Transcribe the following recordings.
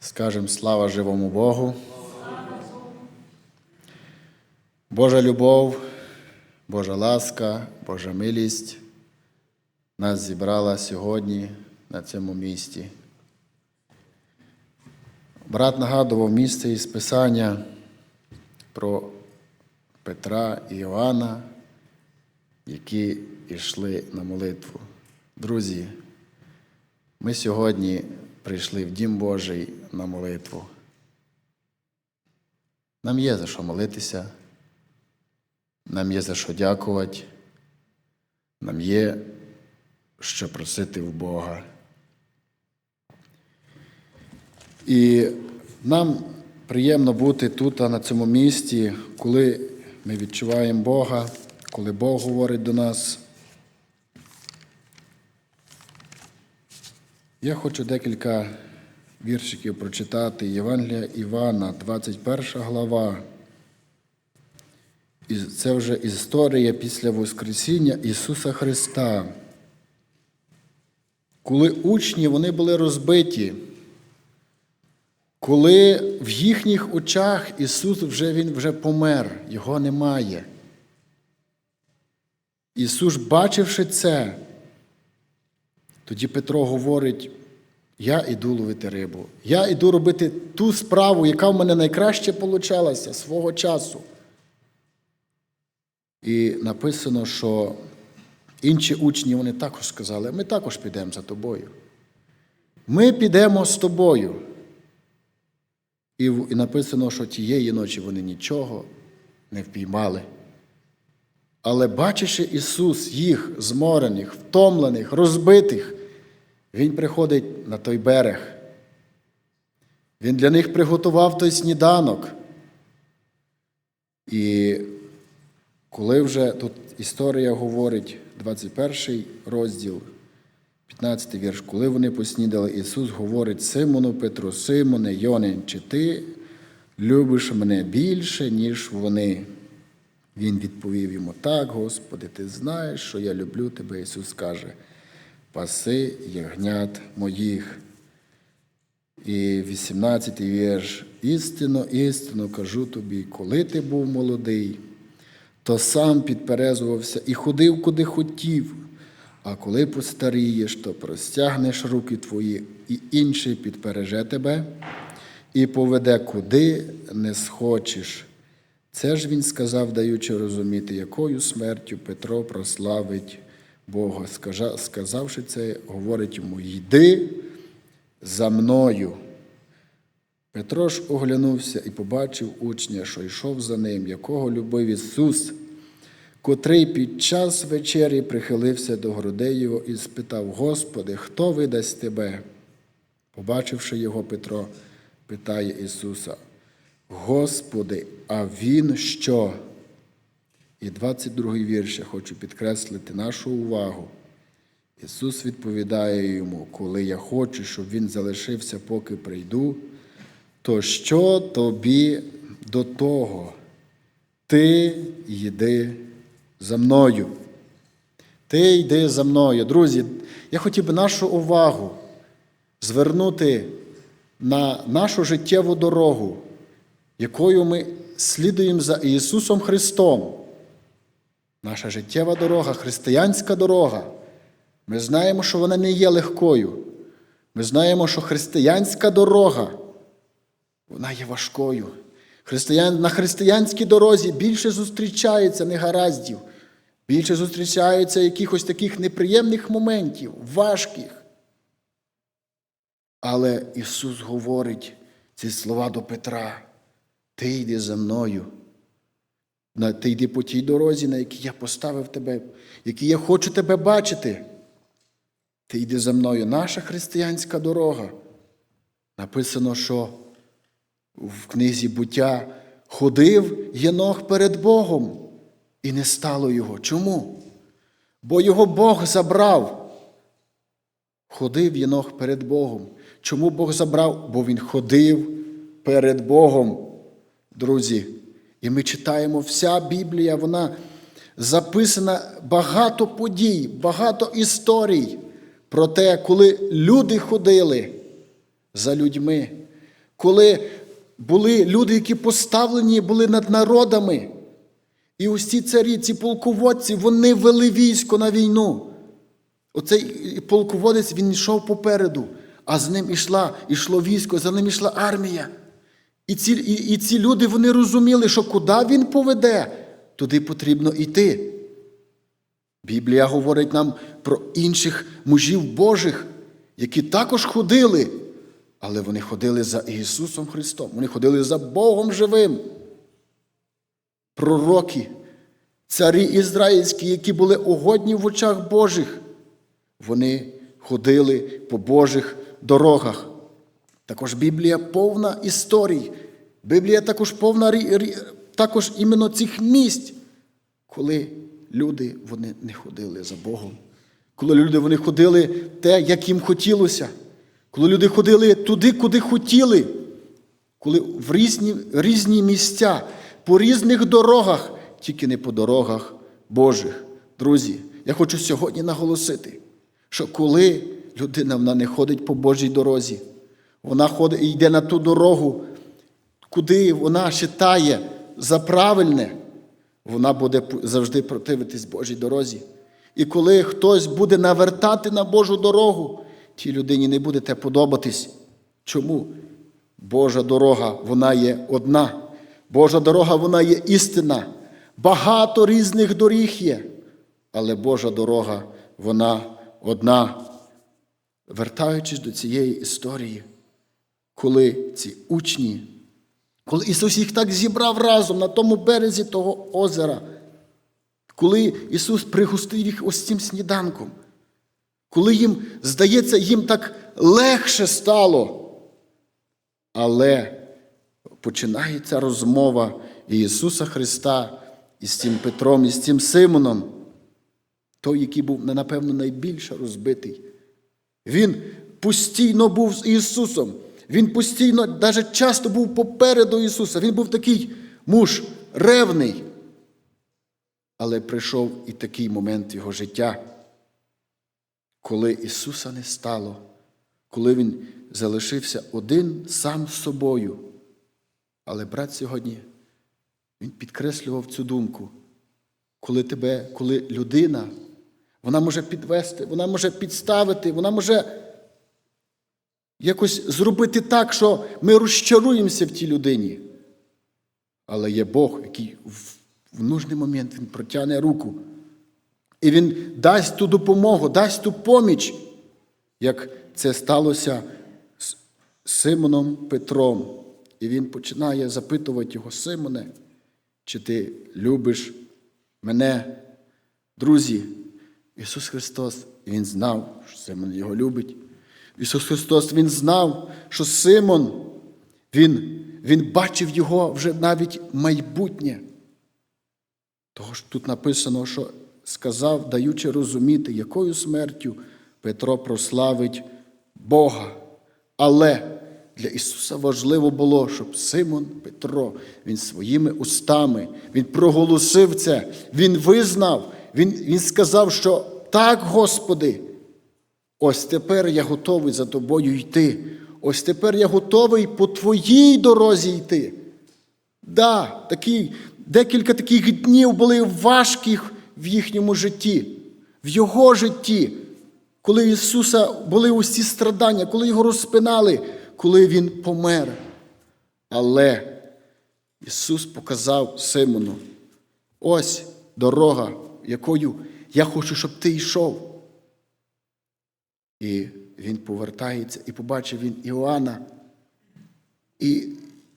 Скажем слава живому Богу. Божа любов, Божа ласка, Божа милість нас зібрала сьогодні на цьому місці. Брат нагадував місце із Писання про Петра і Іоанна, які йшли на молитву. Друзі, ми сьогодні прийшли в Дім Божий на молитву. Нам є за що молитися, нам є за що дякувати, нам є що просити в Бога. І нам приємно бути тут, на цьому місці, коли ми відчуваємо Бога, коли Бог говорить до нас. Я хочу декілька віршиків прочитати Євангелія Івана, 21 глава. І це вже історія після Воскресіння Ісуса Христа. Коли учні вони були розбиті, коли в їхніх очах Ісус вже Він вже помер, Його немає. Ісус, бачивши це, тоді Петро говорить: я іду ловити рибу, я іду робити ту справу, яка в мене найкраще получалася свого часу. І написано, що інші учні вони також сказали, ми також підемо за тобою. Ми підемо з тобою. І, написано, що тієї ночі вони нічого не впіймали. Але бачачи Ісус їх зморених, втомлених, розбитих, Він приходить на той берег. Він для них приготував той сніданок. І коли вже тут історія говорить, 21 розділ, 15 вірш, коли вони поснідали, Ісус говорить Симону Петру, Симоне, Йонин, чи ти любиш мене більше, ніж вони? Він відповів йому, так, Господи, ти знаєш, що я люблю тебе. Ісус каже, паси ягнят моїх. І 18 вірш. Істинно, істинно кажу тобі, коли ти був молодий, то сам підперезувався і ходив, куди хотів. А коли постарієш, то простягнеш руки твої, і інший підпереже тебе, і поведе, куди не схочеш. Це ж він сказав, даючи розуміти, якою смертю Петро прославить Бога. Сказавши це, говорить йому: Йди за мною. Петро ж оглянувся і побачив учня, що йшов за ним, якого любив Ісус, котрий під час вечері прихилився до грудей його і спитав: Господи, хто видасть тебе? Побачивши його, Петро, питає Ісуса. Господи, а Він що? І 22 вірш я хочу підкреслити нашу увагу. Ісус відповідає йому, коли я хочу, щоб Він залишився, поки прийду, то що тобі до того? Ти йди за мною. Ти йди за мною. Друзі, я хотів би нашу увагу звернути на нашу життєву дорогу якою ми слідуємо за Ісусом Христом. Наша життєва дорога, християнська дорога. Ми знаємо, що вона не є легкою. Ми знаємо, що християнська дорога, вона є важкою. Християн, На християнській дорозі більше зустрічається негараздів, більше зустрічається якихось таких неприємних моментів, важких. Але Ісус говорить ці слова до Петра. Ти йди за мною. Ти йди по тій дорозі, на якій я поставив тебе, якій я хочу тебе бачити. Ти йди за мною. Наша християнська дорога. Написано, що в книзі буття ходив Єнох перед Богом, і не стало його. Чому? Бо його Бог забрав. Ходив Єнох перед Богом. Чому Бог забрав? Бо він ходив перед Богом друзі. І ми читаємо вся Біблія, вона записана багато подій, багато історій про те, коли люди ходили за людьми, коли були люди, які поставлені були над народами. І ось ці царі, ці полководці, вони вели військо на війну. Оцей полководець він йшов попереду, а з ним ішла, ішло військо, за ним йшла армія. І ці, і, і ці люди вони розуміли, що куди він поведе, туди потрібно йти. Біблія говорить нам про інших мужів Божих, які також ходили, але вони ходили за Ісусом Христом, вони ходили за Богом живим. Пророки, царі ізраїльські, які були угодні в очах Божих, вони ходили по Божих дорогах. Також Біблія повна історій. Біблія також повна також іменно цих місць, коли люди вони не ходили за Богом. Коли люди вони ходили те, як їм хотілося. Коли люди ходили туди, куди хотіли. Коли в різні, різні місця, по різних дорогах, тільки не по дорогах Божих. Друзі, я хочу сьогодні наголосити, що коли людина вона не ходить по Божій дорозі, вона ходить йде на ту дорогу, куди вона вважає за правильне, вона буде завжди противитись Божій дорозі. І коли хтось буде навертати на Божу дорогу, тій людині не буде те подобатись. Чому? Божа дорога, вона є одна. Божа дорога, вона є істина. Багато різних доріг є, але Божа дорога, вона одна. Вертаючись до цієї історії, коли ці учні, коли Ісус їх так зібрав разом на тому березі того озера, коли Ісус пригостив їх ось цим сніданком, коли їм, здається, їм так легше стало. Але починається розмова Ісуса Христа із цим Петром, із цим Симоном, той, який був, напевно, найбільше розбитий. Він постійно був з Ісусом. Він постійно, навіть часто був попереду Ісуса. Він був такий муж ревний. Але прийшов і такий момент його життя, коли Ісуса не стало, коли Він залишився один сам з собою. Але брат сьогодні, він підкреслював цю думку, коли тебе, коли людина, вона може підвести, вона може підставити, вона може якось зробити так, що ми розчаруємося в тій людині. Але є Бог, який в, нужний момент Він протягне руку. І Він дасть ту допомогу, дасть ту поміч, як це сталося з Симоном Петром. І він починає запитувати його, Симоне, чи ти любиш мене? Друзі, Ісус Христос, Він знав, що Симон його любить. Ісус Христос Він знав, що Симон, Він, він бачив його вже навіть майбутнє. Того ж тут написано, що сказав, даючи розуміти, якою смертю Петро прославить Бога. Але для Ісуса важливо було, щоб Симон Петро, він своїми устами, він проголосив це, він визнав, він, він сказав, що так, Господи, ось тепер я готовий за тобою йти. Ось тепер я готовий по твоїй дорозі йти. Да, такі, декілька таких днів були важких в їхньому житті, в його житті, коли Ісуса були усі страдання, коли його розпинали, коли Він помер. Але Ісус показав Симону, ось дорога, якою я хочу, щоб ти йшов. І він повертається і побачив він Іоанна. І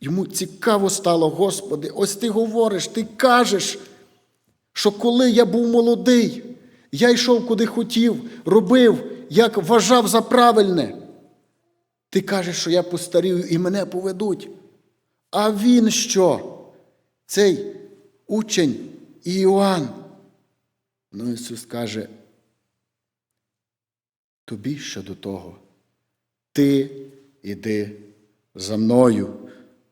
йому цікаво стало, Господи, ось ти говориш, ти кажеш, що коли я був молодий, я йшов куди хотів, робив, як вважав за правильне. Ти кажеш, що я постарію і мене поведуть. А він що? Цей учень Іоанн. Ну, Ісус каже, тобі щодо того, ти іди за мною.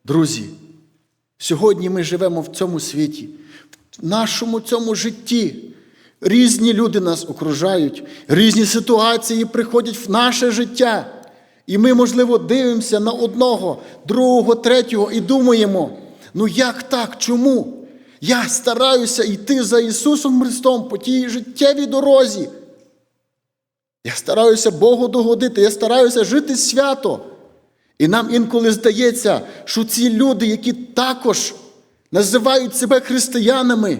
Друзі, сьогодні ми живемо в цьому світі, в нашому цьому житті. Різні люди нас окружають, різні ситуації приходять в наше життя. І ми, можливо, дивимося на одного, другого, третього і думаємо: ну як так? Чому? Я стараюся йти за Ісусом Христом по тій життєвій дорозі. Я стараюся Богу догодити, я стараюся жити свято. І нам інколи здається, що ці люди, які також називають себе християнами,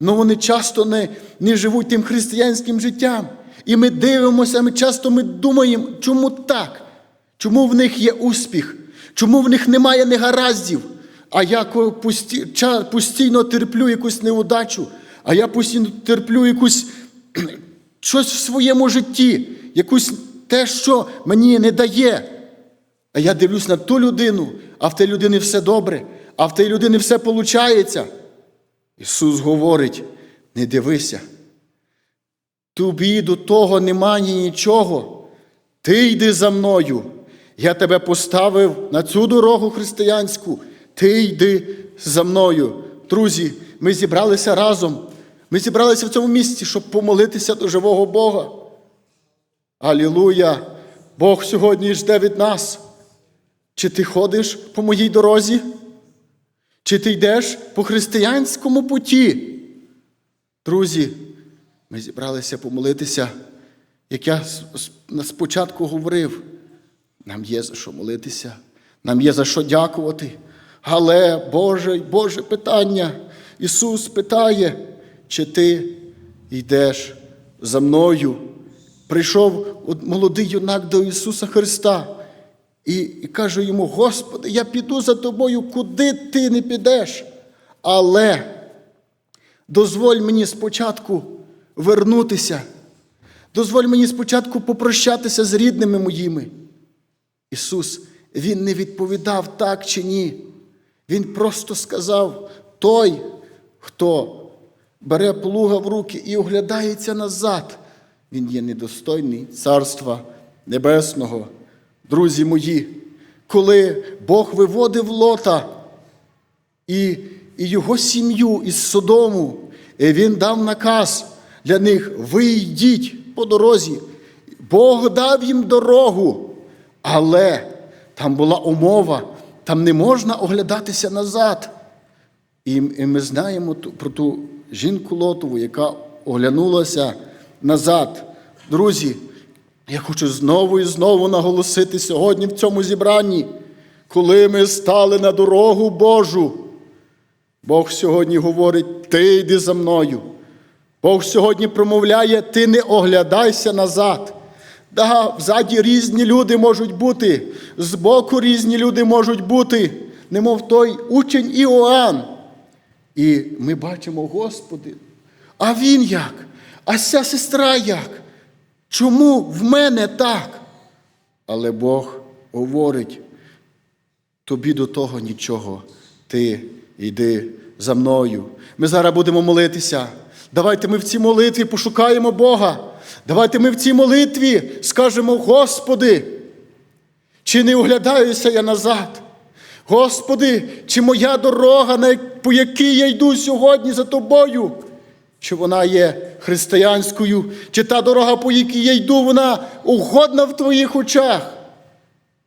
ну вони часто не, не живуть тим християнським життям. І ми дивимося, ми часто ми думаємо, чому так? Чому в них є успіх? Чому в них немає негараздів? А я постійно терплю якусь неудачу, а я постійно терплю якусь щось в своєму житті, якусь те, що мені не дає. А я дивлюсь на ту людину, а в тій людини все добре, а в тій людини все виходить. Ісус говорить: не дивися. Тобі до того немає нічого. Ти йди за мною. Я тебе поставив на цю дорогу християнську. Ти йди за мною. Друзі, ми зібралися разом. Ми зібралися в цьому місці, щоб помолитися до живого Бога. Алілуя! Бог сьогодні жде від нас. Чи ти ходиш по моїй дорозі? Чи ти йдеш по християнському путі? Друзі, ми зібралися помолитися, як я спочатку говорив, нам є за що молитися, нам є за що дякувати. Але Боже, Боже питання. Ісус питає, чи ти йдеш за мною. Прийшов молодий юнак до Ісуса Христа і, і каже йому: Господи, я піду за тобою, куди ти не підеш. Але дозволь мені спочатку вернутися. Дозволь мені спочатку попрощатися з рідними моїми. Ісус, Він не відповідав так чи ні. Він просто сказав: той, хто бере плуга в руки і оглядається назад, він є недостойний Царства Небесного. Друзі мої, коли Бог виводив лота і, і його сім'ю із Содому, і він дав наказ для них: ви йдіть по дорозі. Бог дав їм дорогу, але там була умова, там не можна оглядатися назад. І, ми знаємо про ту жінку Лотову, яка оглянулася назад. Друзі, я хочу знову і знову наголосити сьогодні в цьому зібранні, коли ми стали на дорогу Божу. Бог сьогодні говорить: ти йди за мною. Бог сьогодні промовляє, ти не оглядайся назад. Да, взаді різні люди можуть бути, збоку різні люди можуть бути, немов той учень Іоанн. І ми бачимо, Господи, а він як? А ця сестра як? Чому в мене так? Але Бог говорить, тобі до того нічого, ти йди за мною. Ми зараз будемо молитися. Давайте ми в цій молитві пошукаємо Бога. Давайте ми в цій молитві скажемо, Господи, чи не оглядаюся я назад? Господи, чи моя дорога, по якій я йду сьогодні за тобою? Чи вона є християнською, чи та дорога, по якій я йду, вона угодна в твоїх очах?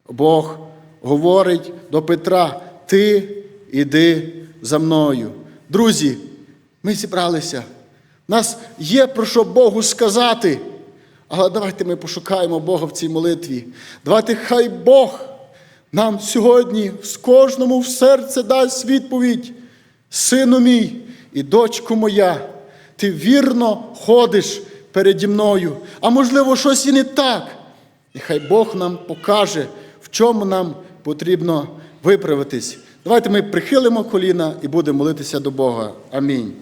Бог говорить до Петра: Ти іди за мною. Друзі, ми зібралися. Нас є про що Богу сказати. Але давайте ми пошукаємо Бога в цій молитві. Давайте хай Бог нам сьогодні з кожному в серце дасть відповідь. Сину мій і дочко моя, ти вірно ходиш переді мною, а можливо, щось і не так. І хай Бог нам покаже, в чому нам потрібно виправитись. Давайте ми прихилимо коліна і будемо молитися до Бога. Амінь.